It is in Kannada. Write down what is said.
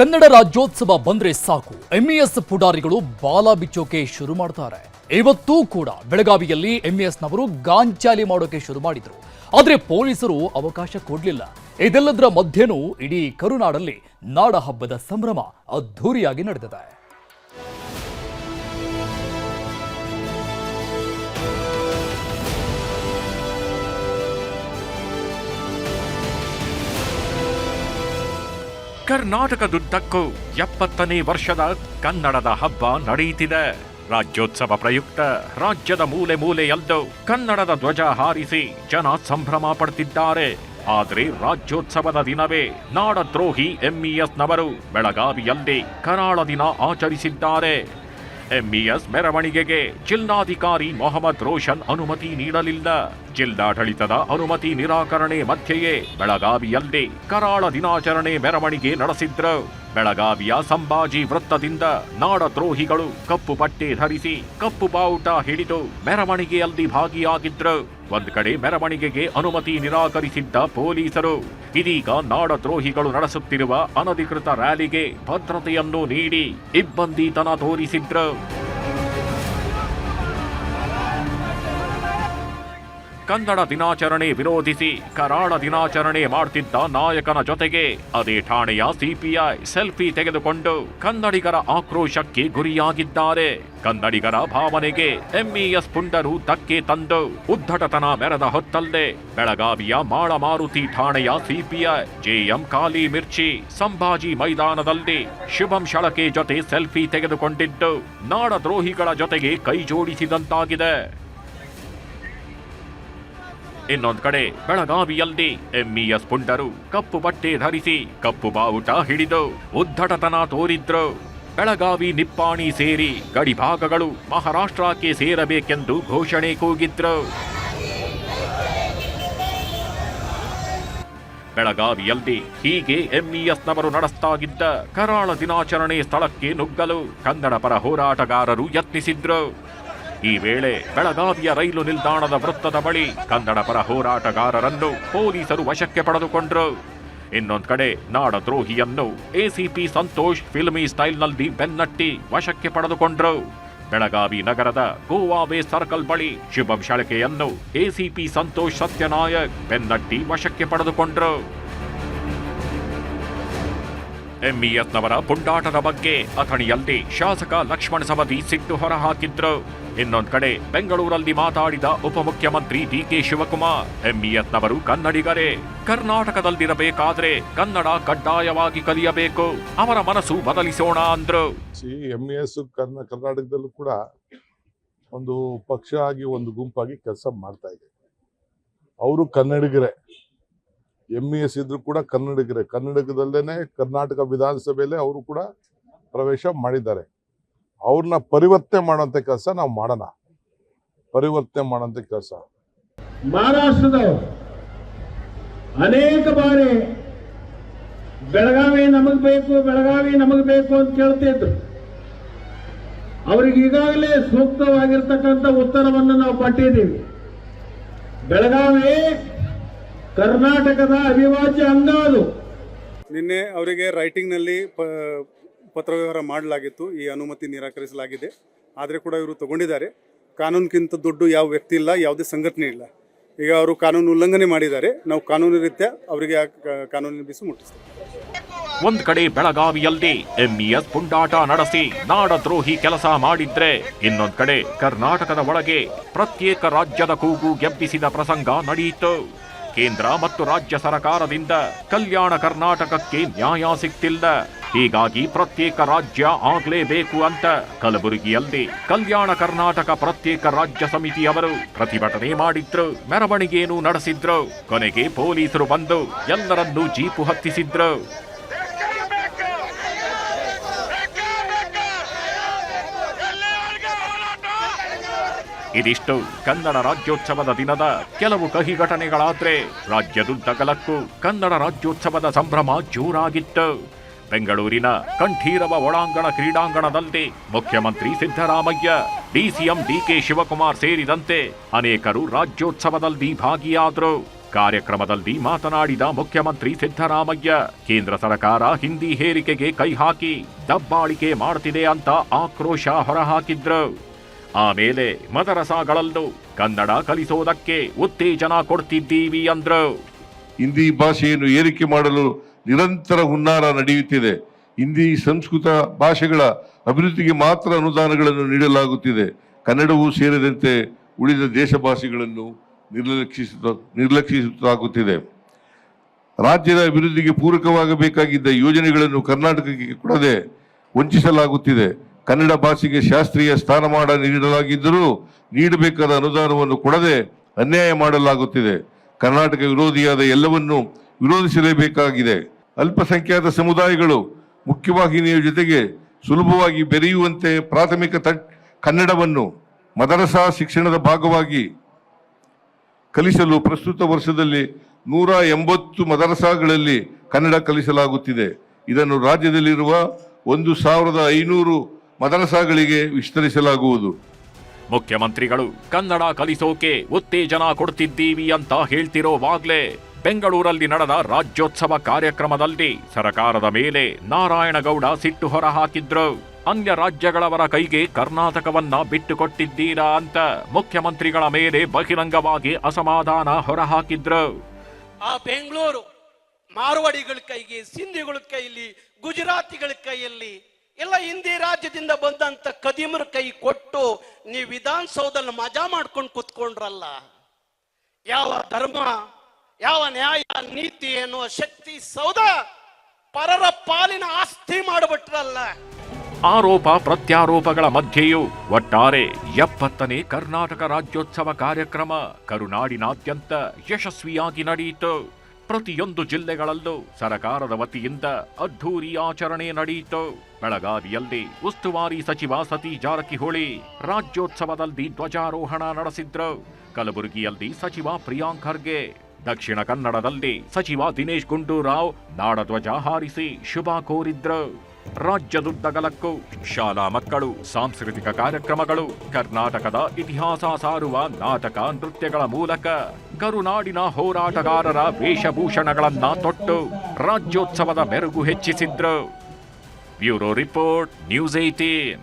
ಕನ್ನಡ ರಾಜ್ಯೋತ್ಸವ ಬಂದ್ರೆ ಸಾಕು. ಎಂಇಎಸ್ ಪುಡಾರಿಗಳು ಬಾಲ ಬಿಚ್ಚೋಕೆ ಶುರು ಮಾಡ್ತಾರೆ. ಇವತ್ತೂ ಕೂಡ ಬೆಳಗಾವಿಯಲ್ಲಿ ಎಂಇಎಸ್ನವರು ಗಾಂಚಾಲಿ ಮಾಡೋಕೆ ಶುರು ಮಾಡಿದ್ರು. ಆದ್ರೆ ಪೊಲೀಸರು ಅವಕಾಶ ಕೊಡ್ಲಿಲ್ಲ. ಇದೆಲ್ಲದರ ಮಧ್ಯೆನೂ ಇಡೀ ಕರುನಾಡಲ್ಲಿ ನಾಡ ಹಬ್ಬದ ಸಂಭ್ರಮ ಅದ್ಧೂರಿಯಾಗಿ ನಡೆದಿದೆ. ಕರ್ನಾಟಕದುದ್ದಕ್ಕೂ ಎಪ್ಪತ್ತನೇ ವರ್ಷದ ಕನ್ನಡದ ಹಬ್ಬ ನಡೆಯುತ್ತಿದೆ. ರಾಜ್ಯೋತ್ಸವ ಪ್ರಯುಕ್ತ ರಾಜ್ಯದ ಮೂಲೆ ಮೂಲೆಯಲ್ಲೂ ಕನ್ನಡದ ಧ್ವಜ ಹಾರಿಸಿ ಜನ ಸಂಭ್ರಮ ಪಡ್ತಿದ್ದಾರೆ ಆದರೆ ರಾಜ್ಯೋತ್ಸವದ ದಿನವೇ ನಾಡದ್ರೋಹಿ ಎಂಇಎಸ್ನವರು ಬೆಳಗಾವಿಯಲ್ಲಿ ಕರಾಳ ದಿನ ಆಚರಿಸಿದ್ದಾರೆ. ಎಂಇಎಸ್ ಮೆರವಣಿಗೆಗೆ ಜಿಲ್ಲಾಧಿಕಾರಿ ಮೊಹಮ್ಮದ್ ರೋಷನ್ ಅನುಮತಿ ನೀಡಲಿಲ್ಲ. ಜಿಲ್ಲಾಡಳಿತದ ಅನುಮತಿ ನಿರಾಕರಣೆ ಮಧ್ಯೆಯೇ ಬೆಳಗಾವಿಯಲ್ಲಿ ಕರಾಳ ದಿನಾಚರಣೆ ಮೆರವಣಿಗೆ ನಡೆಸಿದ್ರು. ಬೆಳಗಾವಿಯ ಸಂಭಾಜಿ ವೃತ್ತದಿಂದ ನಾಡದ್ರೋಹಿಗಳು ಕಪ್ಪು ಪಟ್ಟಿ ಧರಿಸಿ ಕಪ್ಪು ಬಾವುಟ ಹಿಡಿದು ಮೆರವಣಿಗೆಯಲ್ಲಿ ಭಾಗಿಯಾಗಿದ್ರು. ಒಂದ್ ಕಡೆ ಮೆರವಣಿಗೆಗೆ ಅನುಮತಿ ನಿರಾಕರಿಸಿದ್ದ ಪೊಲೀಸರು, ಇದೀಗ ನಾಡದ್ರೋಹಿಗಳು ನಡೆಸುತ್ತಿರುವ ಅನಧಿಕೃತ ರ್ಯಾಲಿಗೆ ಭದ್ರತೆಯನ್ನು ನೀಡಿ ಇಬ್ಬಂದಿತನ ತೋರಿಸಿದ್ರು. ಕನ್ನಡ ದಿನಾಚರಣೆ ವಿರೋಧಿಸಿ ಕರಾಳ ದಿನಾಚರಣೆ ಮಾಡ್ತಿದ್ದ ನಾಯಕನ ಜೊತೆಗೆ ಅದೇ ಠಾಣೆಯ ಸಿಪಿಐ ಸೆಲ್ಫಿ ತೆಗೆದುಕೊಂಡು ಕನ್ನಡಿಗರ ಆಕ್ರೋಶಕ್ಕೆ ಗುರಿಯಾಗಿದ್ದಾರೆ. ಕನ್ನಡಿಗರ ಭಾವನೆಗೆ ಎಂಇಎಸ್ ಪುಂಡರು ಧಕ್ಕೆ ತಂದು ಉದ್ದಟತನ ಮೆರೆದ ಹೊತ್ತಲ್ಲೇ ಬೆಳಗಾವಿಯ ಮಾಳಮಾರುತಿ ಠಾಣೆಯ ಸಿಪಿಐ ಜೆಎಂ ಕಾಲಿ ಮಿರ್ಚಿ ಸಂಭಾಜಿ ಮೈದಾನದಲ್ಲಿ ಶುಭಂ ಶಳಕೆ ಜೊತೆ ಸೆಲ್ಫಿ ತೆಗೆದುಕೊಂಡಿದ್ದು ನಾಡದ್ರೋಹಿಗಳ ಜೊತೆಗೆ ಕೈ ಜೋಡಿಸಿದಂತಾಗಿದೆ ಇನ್ನೊಂದ್ ಕಡೆ ಬೆಳಗಾವಿಯಲ್ಲಿ ಎಂಇಎಸ್ ಪುಂಡರು ಕಪ್ಪು ಬಟ್ಟೆ ಧರಿಸಿ ಕಪ್ಪು ಬಾವುಟ ಹಿಡಿದು ಉದ್ದಟತನ ತೋರಿದ್ರು. ಬೆಳಗಾವಿ ನಿಪ್ಪಾಣಿ ಸೇರಿ ಗಡಿಭಾಗಗಳು ಮಹಾರಾಷ್ಟ್ರಕ್ಕೆ ಸೇರಬೇಕೆಂದು ಘೋಷಣೆ ಕೂಗಿದ್ರು. ಬೆಳಗಾವಿಯಲ್ಲಿ ಹೀಗೆ ಎಂಇಎಸ್ನವರು ನಡೆಸ್ತಾಗಿದ್ದ ಕರಾಳ ದಿನಾಚರಣೆ ಸ್ಥಳಕ್ಕೆ ನುಗ್ಗಲು ಕನ್ನಡ ಪರ ಹೋರಾಟಗಾರರು ಯತ್ನಿಸಿದ್ರು. ಈ ವೇಳೆ ಬೆಳಗಾವಿಯ ರೈಲು ನಿಲ್ದಾಣದ ವೃತ್ತದ ಬಳಿ ಕನ್ನಡ ಪರ ಹೋರಾಟಗಾರರನ್ನು ಪೊಲೀಸರು ವಶಕ್ಕೆ ಪಡೆದುಕೊಂಡರು. ಇನ್ನೊಂದು ಕಡೆ ನಾಡದ್ರೋಹಿಯನ್ನು ಎಸಿಪಿ ಸಂತೋಷ್ ಫಿಲ್ಮಿ ಸ್ಟೈಲ್ನಲ್ಲಿ ಬೆನ್ನಟ್ಟಿ ವಶಕ್ಕೆ ಪಡೆದುಕೊಂಡರು. ಬೆಳಗಾವಿ ನಗರದ ಗೋವಾವೇ ಸರ್ಕಲ್ ಬಳಿ ಶುಭಂ ಶಳಕೆಯನ್ನು ಎಸಿಪಿ ಸಂತೋಷ್ ಸತ್ಯನಾಯಕ್ ಬೆನ್ನಟ್ಟಿ ವಶಕ್ಕೆ ಪಡೆದುಕೊಂಡರು. ಎಂಇಎಸ್ನವರ ಪುಂಡಾಟದ ಬಗ್ಗೆ ಅಥಣಿಯಲ್ಲಿ ಶಾಸಕ ಲಕ್ಷ್ಮಣ ಸವದಿ ಸಿಟ್ಟು ಹೊರಹಾಕಿದ್ರು. ಇನ್ನೊಂದ್ ಕಡೆ ಬೆಂಗಳೂರಲ್ಲಿ ಮಾತಾಡಿದ ಉಪಮುಖ್ಯಮಂತ್ರಿ ಡಿಕೆ ಶಿವಕುಮಾರ್ ಎಂಇಎತ್ನವರು ಕನ್ನಡಿಗರೇ. ಕರ್ನಾಟಕದಲ್ಲಿರಬೇಕಾದ್ರೆ ಕನ್ನಡ ಕಡ್ಡಾಯವಾಗಿ ಕಲಿಯಬೇಕು. ಅವರ ಮನಸ್ಸು ಬದಲಿಸೋಣ ಅಂದ್ರು. ಸಿ ಎಂ ಎಸ್ ಕರ್ನ, ಕರ್ನಾಟಕದಲ್ಲೂ ಕೂಡ ಒಂದು ಪಕ್ಷ ಆಗಿ, ಒಂದು ಗುಂಪಾಗಿ ಕೆಲಸ ಮಾಡ್ತಾ ಇದೆ. ಅವರು ಕನ್ನಡಿಗರೇ. ಎಂ ಎಸ್ ಇದ್ರು ಕೂಡ ಕನ್ನಡಿಗರೇ. ಕನ್ನಡಕದಲ್ಲೇನೆ ಕರ್ನಾಟಕ ವಿಧಾನಸಭೆಯಲ್ಲೇ ಅವರು ಕೂಡ ಪ್ರವೇಶ ಮಾಡಿದ್ದಾರೆ. ಅವ್ರನ್ನ ಪರಿವರ್ತನೆ ಮಾಡುವಂತ ಕೆಲಸ ನಾವು ಮಾಡೋಣ. ಪರಿವರ್ತನೆ ಮಾಡುವಂತ ಕೆಲಸ. ಮಹಾರಾಷ್ಟ್ರದ ಅನೇಕ ಬಾರಿ ಬೆಳಗಾವಿ ನಮಗ್ ಬೇಕು ಬೆಳಗಾವಿ ನಮಗ್ ಬೇಕು ಅಂತ ಕೇಳ್ತಿದ್ರು. ಅವ್ರಿಗೆ ಈಗಾಗಲೇ ಸೂಕ್ತವಾಗಿರ್ತಕ್ಕಂಥ ಉತ್ತರವನ್ನು ನಾವು ಕೊಟ್ಟಿದ್ದೀವಿ ಬೆಳಗಾವಿ ಕರ್ನಾಟಕದ ಅವಿಭಾಜ್ಯ ಅಂಗ ಅದು. ನಿನ್ನೆ ಅವರಿಗೆ ರೈಟಿಂಗ್ನಲ್ಲಿ ಪ ಪತ್ರವ್ಯವಹಾರ ಮಾಡಲಾಗಿತ್ತು, ಈ ಅನುಮತಿ ನಿರಾಕರಿಸಲಾಗಿದೆ. ಆದರೆ ಕೂಡ ಇವರು ತಗೊಂಡಿದ್ದಾರೆ. ಕಾನೂನಿಗಿಂತ ದೊಡ್ಡ ಯಾವ ವ್ಯಕ್ತಿ ಇಲ್ಲ, ಯಾವುದೇ ಸಂಘಟನೆ ಇಲ್ಲ. ಈಗ ಅವರು ಕಾನೂನು ಉಲ್ಲಂಘನೆ ಮಾಡಿದ್ದಾರೆ. ನಾವು ಕಾನೂನು ರೀತ್ಯ ಅವರಿಗೆ ಕಾನೂನಿನ ಬಿಸಿ ಮುಟ್ಟಿಸ್ತೇವೆ. ಒಂದ್ ಕಡೆ ಬೆಳಗಾವಿಯಲ್ಲಿ ಎಂಇಎಸ್ ಪುಂಡಾಟ ನಡೆಸಿ, ನಾಡದ್ರೋಹಿ ಕೆಲಸ ಮಾಡಿದ್ರೆ, ಇನ್ನೊಂದ್ ಕಡೆ ಕರ್ನಾಟಕದ ಒಳಗೆ ಪ್ರತ್ಯೇಕ ರಾಜ್ಯದ ಕೂಗು ಗೆಬ್ಬಿಸಿದ ಪ್ರಸಂಗ ನಡೆಯಿತು ಕೇಂದ್ರ ಮತ್ತು ರಾಜ್ಯ ಸರ್ಕಾರದಿಂದ ಕಲ್ಯಾಣ ಕರ್ನಾಟಕಕ್ಕೆ ನ್ಯಾಯ ಸಿಗ್ತಿಲ್ಲ ಹೀಗಾಗಿ ಪ್ರತ್ಯೇಕ ರಾಜ್ಯ ಆಗ್ಲೇಬೇಕು ಅಂತ ಕಲಬುರಗಿಯಲ್ಲಿ ಕಲ್ಯಾಣ ಕರ್ನಾಟಕ ಪ್ರತ್ಯೇಕ ರಾಜ್ಯ ಸಮಿತಿಯವರು ಪ್ರತಿಭಟನೆ ಮಾಡಿದ್ರು ಮೆರವಣಿಗೆಯನ್ನು ನಡೆಸಿದ್ರು, ಕೊನೆಗೆ ಪೊಲೀಸರು ಬಂದು ಎಲ್ಲರನ್ನೂ ಜೀಪು ಹತ್ತಿಸಿದ್ರು. ಇದಿಷ್ಟು ಕನ್ನಡ ರಾಜ್ಯೋತ್ಸವದ ದಿನದ ಕೆಲವು ಕಹಿ ಘಟನೆಗಳಾದ್ರೆ ರಾಜ್ಯದುದ್ದಗಲಕ್ಕೂ ಕನ್ನಡ ರಾಜ್ಯೋತ್ಸವದ ಸಂಭ್ರಮ ಜೋರಾಗಿತ್ತು. ಬೆಂಗಳೂರಿನ ಕಂಠೀರವ ಒಳಾಂಗಣ ಕ್ರೀಡಾಂಗಣದಲ್ಲಿ ಮುಖ್ಯಮಂತ್ರಿ ಸಿದ್ದರಾಮಯ್ಯ, ಡಿಸಿಎಂ ಡಿಕೆ ಶಿವಕುಮಾರ್ ಸೇರಿದಂತೆ ಅನೇಕರು ರಾಜ್ಯೋತ್ಸವದಲ್ಲಿ ಭಾಗಿಯಾದರು. ಕಾರ್ಯಕ್ರಮದಲ್ಲಿ ಮಾತನಾಡಿದ ಮುಖ್ಯಮಂತ್ರಿ ಸಿದ್ದರಾಮಯ್ಯ, ಕೇಂದ್ರ ಸರ್ಕಾರ ಹಿಂದಿ ಹೇರಿಕೆಗೆ ಕೈ ಹಾಕಿ ದಬ್ಬಾಳಿಕೆ ಮಾಡ್ತಿದೆ ಅಂತ ಆಕ್ರೋಶ ಹೊರಹಾಕಿದ್ರು. ಆಮೇಲೆ ಮದರಸಾಗಳಲ್ಲೂ ಕನ್ನಡ ಕಲಿಸೋದಕ್ಕೆ ಉತ್ತೇಜನ ಕೊಡ್ತಿದ್ದೀವಿ ಅಂದ್ರು. ಹಿಂದಿ ಭಾಷೆಯನ್ನು ಏರಿಕೆ ಮಾಡಲು ನಿರಂತರ ಹುನ್ನಾರ ನಡೆಯುತ್ತಿದೆ. ಹಿಂದಿ ಸಂಸ್ಕೃತ ಭಾಷೆಗಳ ಅಭಿವೃದ್ಧಿಗೆ ಮಾತ್ರ ಅನುದಾನಗಳನ್ನು ನೀಡಲಾಗುತ್ತಿದೆ. ಕನ್ನಡವೂ ಸೇರಿದಂತೆ ಉಳಿದ ದೇಶ ಭಾಷೆಗಳನ್ನು ನಿರ್ಲಕ್ಷಿಸುತ್ತ ರಾಜ್ಯದ ಅಭಿವೃದ್ಧಿಗೆ ಪೂರಕವಾಗಬೇಕಾಗಿದ್ದ ಯೋಜನೆಗಳನ್ನು ಕರ್ನಾಟಕಕ್ಕೆ ಕೊಡದೆ ವಂಚಿಸಲಾಗುತ್ತಿದೆ. ಕನ್ನಡ ಭಾಷೆಗೆ ಶಾಸ್ತ್ರೀಯ ಸ್ಥಾನಮಾನ ನೀಡಲಾಗಿದ್ದರೂ ನೀಡಬೇಕಾದ ಅನುದಾನವನ್ನು ಕೊಡದೆ ಅನ್ಯಾಯ ಮಾಡಲಾಗುತ್ತಿದೆ. ಕರ್ನಾಟಕ ವಿರೋಧಿಯಾದ ಎಲ್ಲವನ್ನೂ ವಿರೋಧಿಸಲೇಬೇಕಾಗಿದೆ. ಅಲ್ಪಸಂಖ್ಯಾತ ಸಮುದಾಯಗಳು ಮುಖ್ಯವಾಹಿನಿಯ ಜೊತೆಗೆ ಸುಲಭವಾಗಿ ಬೆರೆಯುವಂತೆ ಪ್ರಾಥಮಿಕ ತಟ್ ಕನ್ನಡವನ್ನು ಮದರಸಾ ಶಿಕ್ಷಣದ ಭಾಗವಾಗಿ ಕಲಿಸಲು ಪ್ರಸ್ತುತ ವರ್ಷದಲ್ಲಿ ನೂರ ಎಂಬತ್ತು ಮದರಸಾಗಳಲ್ಲಿ ಕನ್ನಡ ಕಲಿಸಲಾಗುತ್ತಿದೆ. ಇದನ್ನು ರಾಜ್ಯದಲ್ಲಿರುವ ಒಂದು ಸಾವಿರದ ಐನೂರು ಮದರಸಾಗಳಿಗೆ ವಿಸ್ತರಿಸಲಾಗುವುದು. ಮುಖ್ಯಮಂತ್ರಿಗಳು, ಕನ್ನಡ ಕಲಿಸೋಕೆ ಉತ್ತೇಜನ ಕೊಡ್ತಿದ್ದೀವಿ ಅಂತ ಹೇಳ್ತಿರೋವಾಗ್ಲೇ ಬೆಂಗಳೂರಲ್ಲಿ ನಡೆದ ರಾಜ್ಯೋತ್ಸವ ಕಾರ್ಯಕ್ರಮದಲ್ಲಿ ಸರಕಾರದ ಮೇಲೆ ನಾರಾಯಣಗೌಡ ಸಿಟ್ಟು ಹೊರಹಾಕಿದ್ರು. ಅನ್ಯ ರಾಜ್ಯಗಳವರ ಕೈಗೆ ಕರ್ನಾಟಕವನ್ನ ಬಿಟ್ಟುಕೊಟ್ಟಿದ್ದೀರಾ ಅಂತ ಮುಖ್ಯಮಂತ್ರಿಗಳ ಮೇಲೆ ಬಹಿರಂಗವಾಗಿ ಅಸಮಾಧಾನ ಹೊರಹಾಕಿದ್ರು. ಆ ಬೆಂಗಳೂರು ಮಾರ್ವಾಡಿಗಳ ಕೈಗೆ, ಸಿಂಧಿಗಳ ಕೈಲಿ ಗುಜರಾತಿಗಳ ಕೈಯಲ್ಲಿ, ಎಲ್ಲ ಹಿಂದಿ ರಾಜ್ಯದಿಂದ ಬಂದಂತ ಕದಿಮರ ಕೈ ಕೊಟ್ಟು ನೀವು ವಿಧಾನಸೌಧದಲ್ಲಿ ಮಜಾ ಮಾಡ್ಕೊಂಡು ಕುತ್ಕೊಂಡ್ರಲ್ಲ. ಯಾವ ಧರ್ಮ ಯಾವ ನ್ಯಾಯ, ನೀತಿ ಎನ್ನುವ ಶಕ್ತಿ ಸೌಧ ಪರರ ಪಾಲಿನ ಆಸ್ತಿ ಮಾಡಿಬಿಟ್ರಲ್ಲ. ಆರೋಪ ಪ್ರತ್ಯಾರೋಪಗಳ ಮಧ್ಯೆಯೂ ಒಟ್ಟಾರೆ ಎಪ್ಪತ್ತನೇ ಕರ್ನಾಟಕ ರಾಜ್ಯೋತ್ಸವ ಕಾರ್ಯಕ್ರಮ ಕರುನಾಡಿನಾದ್ಯಂತ ಯಶಸ್ವಿಯಾಗಿ ನಡೆಯಿತು. ಪ್ರತಿಯೊಂದು ಜಿಲ್ಲೆಗಳಲ್ಲೂ ಸರಕಾರದ ವತಿಯಿಂದ ಅದ್ಧೂರಿ ಆಚರಣೆ ನಡೆಯಿತು. ಬೆಳಗಾವಿಯಲ್ಲಿ ಉಸ್ತುವಾರಿ ಸಚಿವ ಸತೀಶ್ ಜಾರಕಿಹೊಳಿ ರಾಜ್ಯೋತ್ಸವದಲ್ಲಿ ಧ್ವಜಾರೋಹಣ ನಡೆಸಿದ್ರು. ಕಲಬುರಗಿಯಲ್ಲಿ ಸಚಿವ ಪ್ರಿಯಾಂಕ್ ಖರ್ಗೆ ದಕ್ಷಿಣ ಕನ್ನಡದಲ್ಲಿ ಸಚಿವ ದಿನೇಶ್ ಗುಂಡೂರಾವ್, ನಾಡಧ್ವಜ ಹಾರಿಸಿ ಶುಭ ಕೋರಿದ್ರು. ರಾಜ್ಯದುದ್ದಗಲಕ್ಕೂ ಶಾಲಾ ಮಕ್ಕಳು, ಸಾಂಸ್ಕೃತಿಕ ಕಾರ್ಯಕ್ರಮಗಳು, ಕರ್ನಾಟಕದ ಇತಿಹಾಸ ಸಾರುವ ನಾಟಕ ನೃತ್ಯಗಳ ಮೂಲಕ ಕರುನಾಡಿನ ಹೋರಾಟಗಾರರ ವೇಷಭೂಷಣಗಳನ್ನ ತೊಟ್ಟು ರಾಜ್ಯೋತ್ಸವದ ಮೆರುಗು ಹೆಚ್ಚಿಸಿದ್ರು. Bureau report, news eighteen